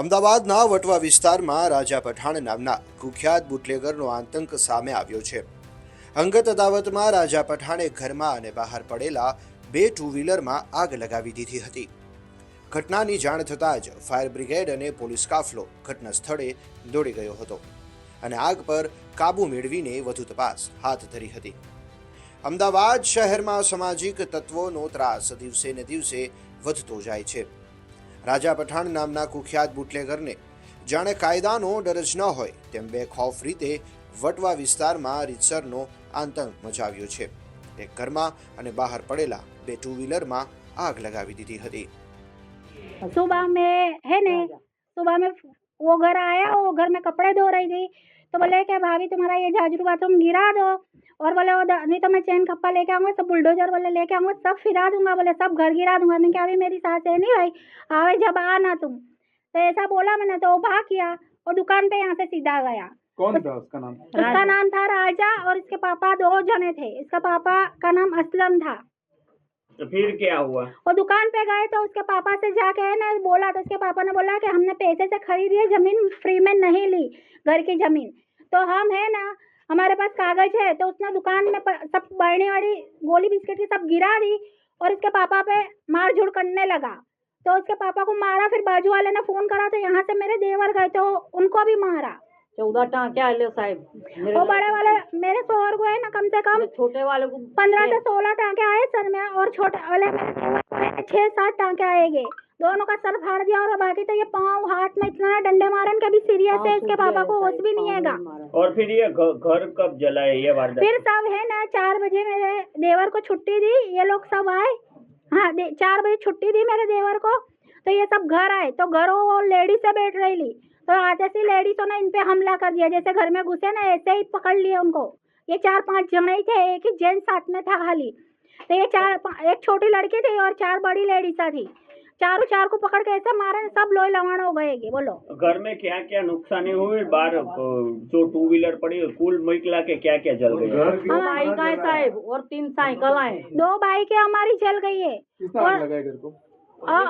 અમદાવાદના વટવા વિસ્તારમાં રાજા પઠાણ નામના કુખ્યાત બુટલેગરનો આતંક સામે આવ્યો છે. અંગત અદાવતમાં રાજા પઠાણે ઘરમાં અને બહાર પડેલા બે ટુ વ્હીલરમાં આગ લગાવી દીધી હતી. ઘટનાની જાણ થતાં જ ફાયર બ્રિગેડ અને પોલીસ કાફલો ઘટના સ્થળે દોડી ગયો હતો અને આગ પર કાબૂ મેળવીને વધુ તપાસ હાથ ધરી હતી. અમદાવાદ શહેરમાં સામાજિક તત્વોનો ત્રાસ દિવસે ને દિવસે વધતો જાય છે. રાજા પઠાણ નામના કુખ્યાત બુટલેગરને જાણે કાયદાનો ડર જ ન હોય તેમ બેખૌફ રીતે વટવા વિસ્તારમાં રીતસરનો આતંક મચાવ્યો છે એક ઘરમાં અને બહાર પડેલા બે ટુ વ્હીલરમાં આગ લગાવી દીધી હતી सुबह में है ने सुबह में वो घर आया वो घर में कपड़े धो रही थी तो बोले कि भाभी तुम्हारा ये झाजरू बाथरूम गिरा दो और बोले वो नहीं तो मैं चैन खप्पा लेके आऊँगा सब बुलडोजर बोले लेके आऊँगा सब फिरा दूँगा। बोले सब घर गिरा दूँगा। मैं क्या अभी मेरी सास है नहीं भाई आवे जब आना तुम। तो ऐसा बोला मैंने तो वो भाग किया और दुकान पे यहाँ से सीधा गया। कौन था उसका नाम? उसका नाम था राजा और इसके पापा दो जने थे। इसका पापा का नाम असलम था। तो फिर क्या हुआ? वो दुकान पे गए तो उसके पापा से जाके है ना बोला तो उसके पापा ने बोला कि हमने पैसे से खरीदी है ज़मीन फ्री में नहीं ली घर की ज़मीन। तो हम है ना हमारे पास कागज़ है तो उसने दुकान में सब बरनी वाली गोली बिस्किट की सब गिरा दी और उसके पापा पे मार झूड़ करने लगा। तो उसके पापा को मारा फिर बाजू वाले ने फ़ोन करा तो यहाँ से मेरे देवर गए तो उनको भी मारा। चौदह टाँके आए साहब वो बड़े वाले मेरे शोहर को है ना कम से कम छोटे वाले को पंद्रह से सोलह टांके आए सर में और छोटे वाले छह सात टांके आएँगे। दोनों का सर फाड़ दिया और बाकी तो ये पाँव हाथ में इतना डंडे मारे इनके भी सीरियस है इसके पापा को होश भी नहीं हैगा। और फिर ये घर कब जला है ये वारदात? फिर सब है ना चार बजे मेरे देवर को छुट्टी दी ये लोग सब आए। हाँ चार बजे छुट्टी दी मेरे देवर को तो ये सब घर आए तो घर वो लेडी से बैठ रही ली तो आते से लेडीजों ने इन पे हमला कर दिया जैसे घर में घुसे ना ऐसे ही पकड़ लिए उनको। ये चार पाँच जने ही थे एक ही जेंट्स साथ में था खाली। तो ये चार एक छोटी लड़की थी और चार बड़ी लेडीसा थी। चारों चार को पकड़ के ऐसे मारे सब लोहे लवाण हो गए। बोलो। घर में क्या क्या नुकसानी हुई? बाहर जो टू व्हीलर पड़ी कुल मिला के क्या क्या जल गई? घर बाइक आए साहब और तीन साइकिल आए दो बाइक हमारी जल गई है। और घर को?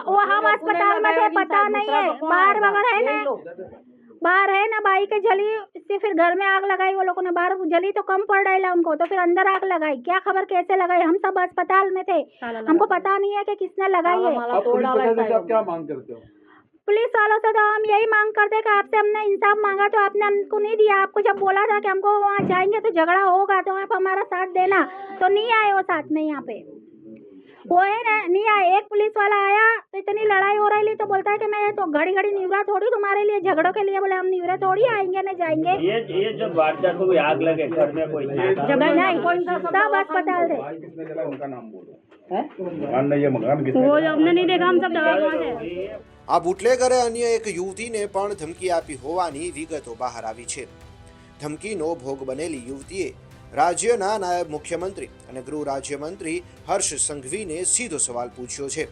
वो हम अस्पताल में थे पता नहीं है बाहर वगैरह है ना? बाहर है ना बाइक जली इससे फिर घर में आग लगाई वो लोगों ने बाहर जली तो कम पड़ रही उनको तो फिर अंदर आग लगाई। क्या खबर कैसे लगाई? हम सब अस्पताल में थे। हमको पता नहीं है कि किसने लगाई है। हो? पुलिस वालों से तो हम यही मांग करते कि आपसे हमने इंसाफ मांगा तो आपने हमको नहीं दिया। आपको जब बोला था कि हमको वहाँ जाएँगे तो झगड़ा होगा तो आप हमारा साथ देना। तो नहीं आए वो साथ में यहाँ पे। वो है ना नहीं आए एक पुलिस वाला आया तो इतनी लड़ाई हो रही तो बोलता है कि मैं तो घड़ी घड़ी निवरा थोड़ी तुम्हारे लिए झगड़ों के लिए बोले हम निवरा थोड़ी आएंगे ना जाएंगे ये ये जब वारदात हुई आग लगे घर में कोई था? जब नहीं सब अस्पताल थे भाई किसने जलाया उनका नाम बोलो हैं? मकान नहीं है मकान किसने वो हमने नहीं देखा हम सब दवा से આ બુટલેગરે અન્ય એક યુવતીને પણ ધમકી આપી હોવાની વિગતો બહાર આવી છે ધમકીનો ભોગ બનેલી યુવતીએ રાજ્યના નાયબ મુખ્યમંત્રી અને ગૃહ રાજ્યમંત્રી હર્ષ સંઘવીને સીધો સવાલ પૂછ્યો છે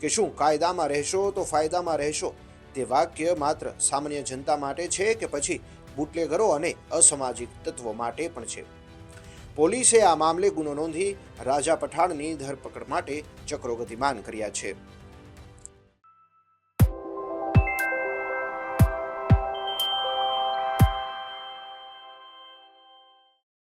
કે શું કાયદામાં રહેશો તો ફાયદામાં રહેશો? તે વાક્ય માત્ર સામાન્ય જનતા માટે છે કે પછી બુટલેગરો અને અસામાજિક તત્વો માટે પણ છે? પોલીસે આ મામલે ગુનો નોંધી રાજા પઠાણની ધરપકડ માટે ચક્રો ગતિમાન કર્યા છે.